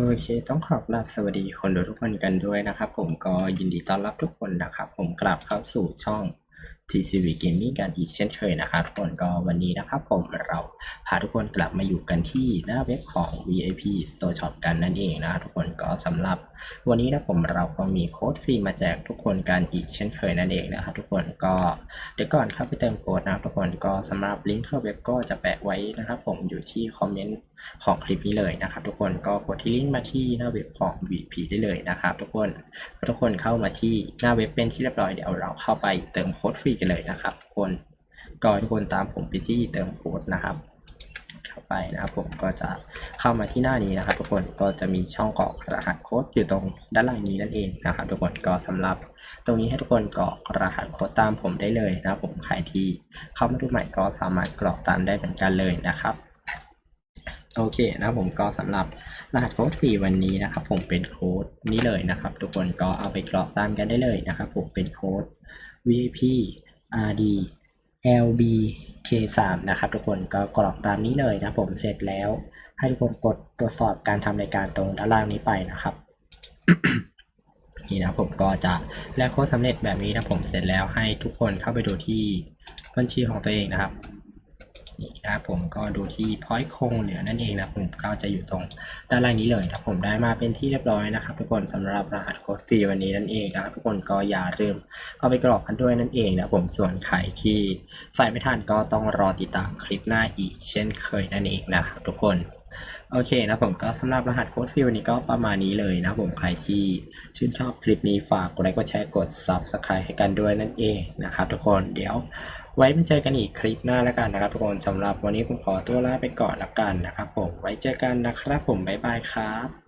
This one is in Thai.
โอเค ต้องขอบรับสวัสดีคนดูทุกคนกันด้วยนะครับ ผมก็ยินดีต้อนรับทุกคนนะครับ ผมกลับเข้าสู่ช่อง TCV Gaming กันอีกเช่นเคยนะครับทุกคนก็วันนี้นะครับ ผมเราพาทุกคนกลับมาอยู่กันที่หน้าเว็บของ VIP Store Shop กันนั่นเองนะทุกคนก็สำหรับ วันนี้นะผมเราก็มีโค้ดฟรีมาแจกทุก คนกันอีกเช่นเคยนั่นเองนะครับทุกคนก็เดี๋ยวก่อนเข้าไปเติมโค้ดนะครับทุกคนก็สำหรับลิงก์เข้าเว็บก็จะแปะไว้นะครับผมอยู่ที่คอมเมนต์ของคลิปนี้เลยนะครับทุกคนก็กดที่ลิงก์มาที่หน้าเว็บของ VP ได้เลยนะครับทุกคนทุกคนเข้ามาที่หน้าเว็บเป็นที่เรียบร้อยเดี๋ยวเราเข้าไปเติมโค้ดฟรีกันเลยนะครับทุกคนก็ทุกคนตามผมไปที่เติมโค้ดนะครับ เข้าไปนะครับผมก็จะเข้ามาที่หน้านี้นะครับ ทุกคนก็จะมีช่องกรอกรหัสโค้ดอยู่ตรงด้านล่างนี้นั่นเองนะครับ ทุกคนก็สำหรับตรงนี้ให้ทุกคนกรอกรหัสโค้ดตามผมได้เลยนะครับผมใครที่เข้ามาดูใหม่ก็สามารถกรอกตามได้เหมือนกันเลยนะครับโอเคนะครับผมก็สำหรับรหัสโค้ดฟรีวันนี้นะครับ ผมเป็นโค้ดนี้เลยนะครับ ทุกคนก็เอาไปกรอกตามกันได้เลยนะครับ ผมเป็นโค้ด VIP RD LBK3 นะครับทุกคนก็กรอกตามนี้เลยนะผมเสร็จแล้ว ให้ทุกคนกดตรวจสอบการทำรายการตรงด้านล่างนี้ไปนะครับนี่นะผมก็จะแลกโค้ดสำเร็จแบบนี้นะผมเสร็จแล้วให้ทุกคนเข้าไปดูที่บัญชีของตัวเองนะครับ นี่นะครับผมก็ดูที่พอยต์คงเหลือนั่นเองนะผมก็จะอยู่ตรงด้านล่างนี้เลยนะผมได้มาเป็นที่เรียบร้อยนะครับ ทุกคนสำหรับรหัสโค้ดฟรีวันนี้นั่นเองนะครับทุกคนก็อย่าลืมเอาไปกรอกกันด้วยนั่นเองนะผมส่วนใครที่ใส่ไม่ทันก็ต้องรอติดตามคลิปหน้าอีก เช่นเคยนั่นเองนะครับทุกคน โอเคนะผมก็สำหรับรหัสโค้ดฟรีวันนี้ก็ประมาณนี้เลยนะผมใครที่ชื่นชอบคลิปนี้ฝากกดไลค์กดแชร์กด Subscribe ให้กันด้วยนั่นเองนะครับทุกคนเดี๋ยวไว้มาเจอกันอีกคลิปหน้าแล้วกันนะครับทุกคนสำหรับวันนี้ผมขอตัวลาไปก่อนละกันนะครับผมไว้เจอกันนะครับผมบ๊ายบายครับ